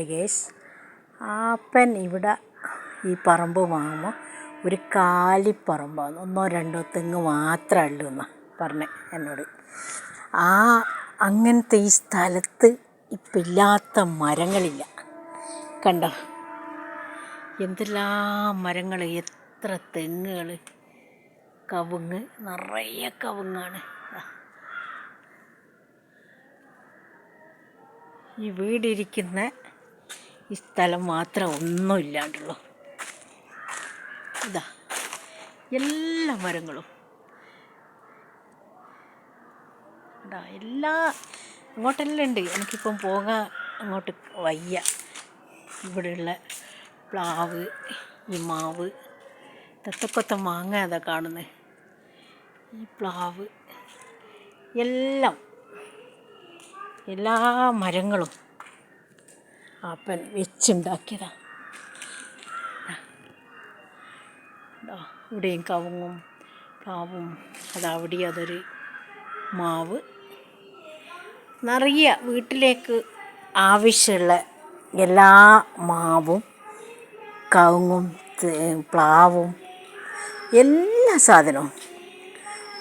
Guys happen ഇവിടെ ഈ പറമ്പ് വാങ്ങുമ്പോൾ ഒരു കാലിപ്പറമ്പാണ് ഒന്നോ രണ്ടോ തെങ്ങ് മാത്രമേ ഉള്ളൂ എന്നാണ് എന്നോട്. ആ അങ്ങനത്തെ ഈ സ്ഥലത്ത് ഇപ്പം ഇല്ലാത്ത മരങ്ങളില്ല. കണ്ടോ? എന്തെല്ലാം മരങ്ങൾ എത്ര തെങ്ങുകൾ കവുങ്ങ്. നിറയെ കവുങ്ങാണ്. ഈ വീടിരിക്കുന്ന ഈ സ്ഥലം മാത്രം ഒന്നും ഇല്ലാണ്ടുള്ളൂ ഇതാ എല്ലാ മരങ്ങളും. ഇതാ എല്ലാ അങ്ങോട്ടെല്ലാം ഉണ്ട് എനിക്കിപ്പം പോകാൻ അങ്ങോട്ട് വയ്യ. ഇവിടെയുള്ള പ്ലാവ് ഈ മാവ് തത്തക്കൊത്ത മാങ്ങ അതാ കാണുന്നത് ഈ പ്ലാവ് എല്ലാം എല്ലാ മരങ്ങളും അപ്പൻ വെച്ചുണ്ടാക്കിയതാണ് ഇവിടെയും കവുങ്ങും പ്ലാവും അത് അവിടെ അതൊരു മാവ്. നിറയെ വീട്ടിലേക്ക് ആവശ്യമുള്ള എല്ലാ മാവും കവുങ്ങും പ്ലാവും എല്ലാ സാധനവും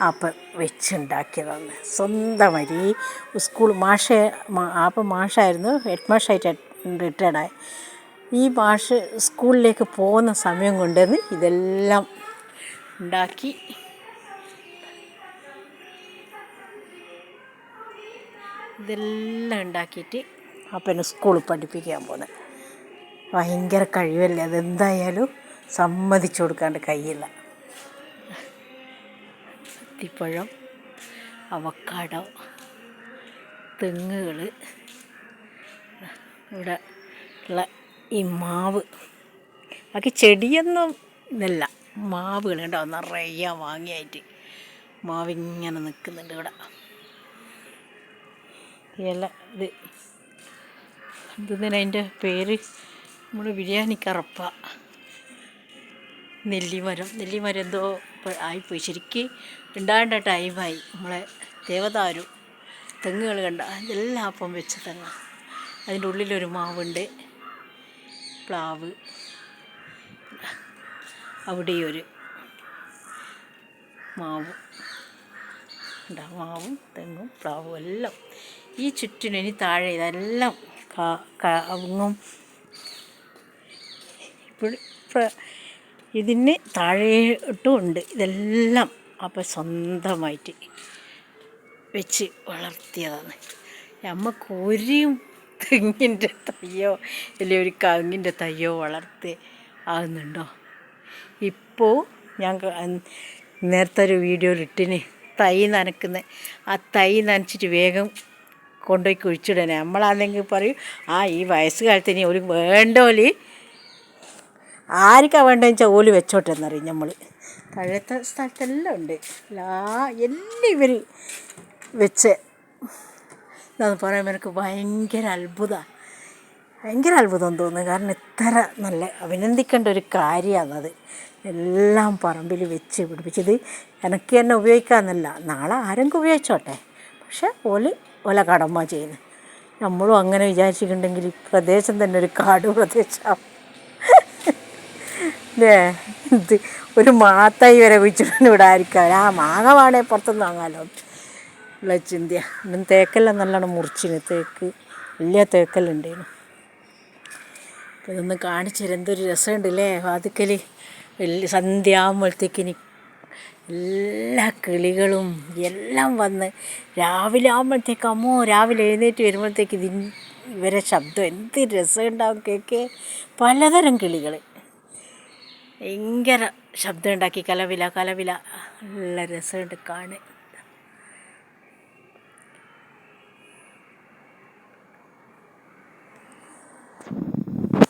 അപ്പം വെച്ചുണ്ടാക്കിയതാണ്. സ്വന്തമായി സ്കൂൾ മാഷ അപ്പം മാഷായിരുന്നു ഹെഡ് മാഷായിട്ട് റിട്ടയർഡായി. ഈ മാഷ് സ്കൂളിലേക്ക് പോകുന്ന സമയം കൊണ്ടുവന്ന് ഇതെല്ലാം ഉണ്ടാക്കി. ഇതെല്ലാം ഉണ്ടാക്കിയിട്ട് അപ്പനെ സ്കൂളിൽ പഠിപ്പിക്കാൻ പോകുന്നത് ഭയങ്കര കഴിവല്ലേ അതെന്തായാലും സമ്മതിച്ചു കൊടുക്കാണ്ട് കഴിയില്ല അത്തിപ്പഴം അവക്കാടോ തെങ്ങുകൾ ഇവിടെ ഉള്ള ഈ മാവ്. ബാക്കി ചെടിയൊന്നും ഇതല്ല. മാവുകൾ കേട്ടോ നിറയെ വാങ്ങിയായിട്ട് മാവിങ്ങനെ നിൽക്കുന്നുണ്ട് ഇവിടെ. ഇല ഇത്. എന്തിനാ അതിന്റെ പേര്? നമ്മൾ ബിരിയാണി കറപ്പ. നെല്ലിമരം. നെല്ലിമരം എന്തോ ആയിപ്പോയി. ശരിക്ക് ഉണ്ടാകേണ്ട ടൈമായി നമ്മളെ ദേവദാരു തെങ്ങുകൾ കണ്ട. ഇതെല്ലാം അപ്പം വെച്ച് തെങ്ങ. അതിന്റെ ഉള്ളിലൊരു മാവുണ്ട്. പ്ലാവ്. അവിടെയൊരു മാവ്. ഉണ്ടാ മാവും തെങ്ങും പ്ലാവും എല്ലാം. ഈ ചുറ്റിനും ഇനി താഴെ ഇതെല്ലാം കവുങ്ങും ഇതിന് താഴെയിട്ടും ഉണ്ട്. ഇതെല്ലാം അപ്പം സ്വന്തമായിട്ട് വെച്ച് വളർത്തിയതാണ്. നമുക്ക് ഒരു തെങ്ങിന്റെ തയ്യോ അല്ലെ ഒരു കവുങ്ങിന്റെ തയ്യോ വളർത്ത് ആകുന്നുണ്ടോ ഇപ്പോൾ ഞാൻ നേരത്തെ ഒരു വീഡിയോ ഇട്ടിന്. തൈ നനക്കുന്ന ആ തൈ നനച്ചിട്ട് വേഗം കൊണ്ടുപോയി കുഴിച്ചിടണേ. നമ്മളാണെങ്കിൽ പറയും ആ ഈ വയസ്സുകാലത്ത് ഇനി ഒരു വേണ്ടോൽ ആർക്കാണ് വേണ്ടതെന്ന് വെച്ചാൽ ഓൽ വെച്ചോട്ടെ എന്നറിയും നമ്മൾ താഴത്തെ സ്ഥലത്തെല്ലാം ഉണ്ട്. എല്ലാ എല്ലാം ഇവർ വെച്ച് എന്താന്ന് പറയുമ്പോൾ എനിക്ക് ഭയങ്കര അത്ഭുതമാണ് ഭയങ്കര അത്ഭുതം തോന്നുന്നു. കാരണം ഇത്ര നല്ല അഭിനന്ദിക്കേണ്ട ഒരു കാര്യമാണത് എല്ലാം പറമ്പിൽ വെച്ച് പിടിപ്പിച്ചത് എനിക്ക് തന്നെ ഉപയോഗിക്കാമെന്നല്ല നാളെ ആരെങ്കിലും ഉപയോഗിച്ചോട്ടെ. പക്ഷെ ഓൽ ഓല കടമ ചെയ്യുന്നു. നമ്മളും അങ്ങനെ വിചാരിച്ചിട്ടുണ്ടെങ്കിൽ ഈ പ്രദേശം തന്നെ ഒരു കാട് പ്രദേശമാവും അല്ലേ ഇത് ഒരു മാത്തായി വരെ കുഴിച്ചിട്ടുണ്ട് ഇവിടെ ആയിരിക്കാം. ആ മാങ്ങ വാടേ പുറത്തുനിന്ന് വാങ്ങാമല്ലോ ഉള്ള ചിന്തിയ. ഇന്നും തേക്കെല്ലാം നല്ലോണം മുറിച്ചിന്. തേക്ക് വലിയ തേക്കെല്ലാം ഉണ്ടായിരുന്നു അപ്പോൾ ഇതൊന്ന് കാണിച്ചു തരാം എന്തൊരു രസമുണ്ടല്ലേ വാതിക്കൽ വലിയ സന്ധ്യ ആകുമ്പോഴത്തേക്കിനി എല്ലാ കിളികളും എല്ലാം വന്ന് രാവിലെ ആകുമ്പോഴത്തേക്ക് അമ്മോ രാവിലെ എഴുന്നേറ്റ് വരുമ്പോഴത്തേക്ക് ഇതിൻ ഇവരെ ശബ്ദം എന്ത് രസമുണ്ടാവും കേക്ക്. പലതരം കിളികൾ ഭയങ്കര ശബ്ദം ഉണ്ടാക്കി. കലവില കലവില. നല്ല രസമുണ്ട് കാണാൻ.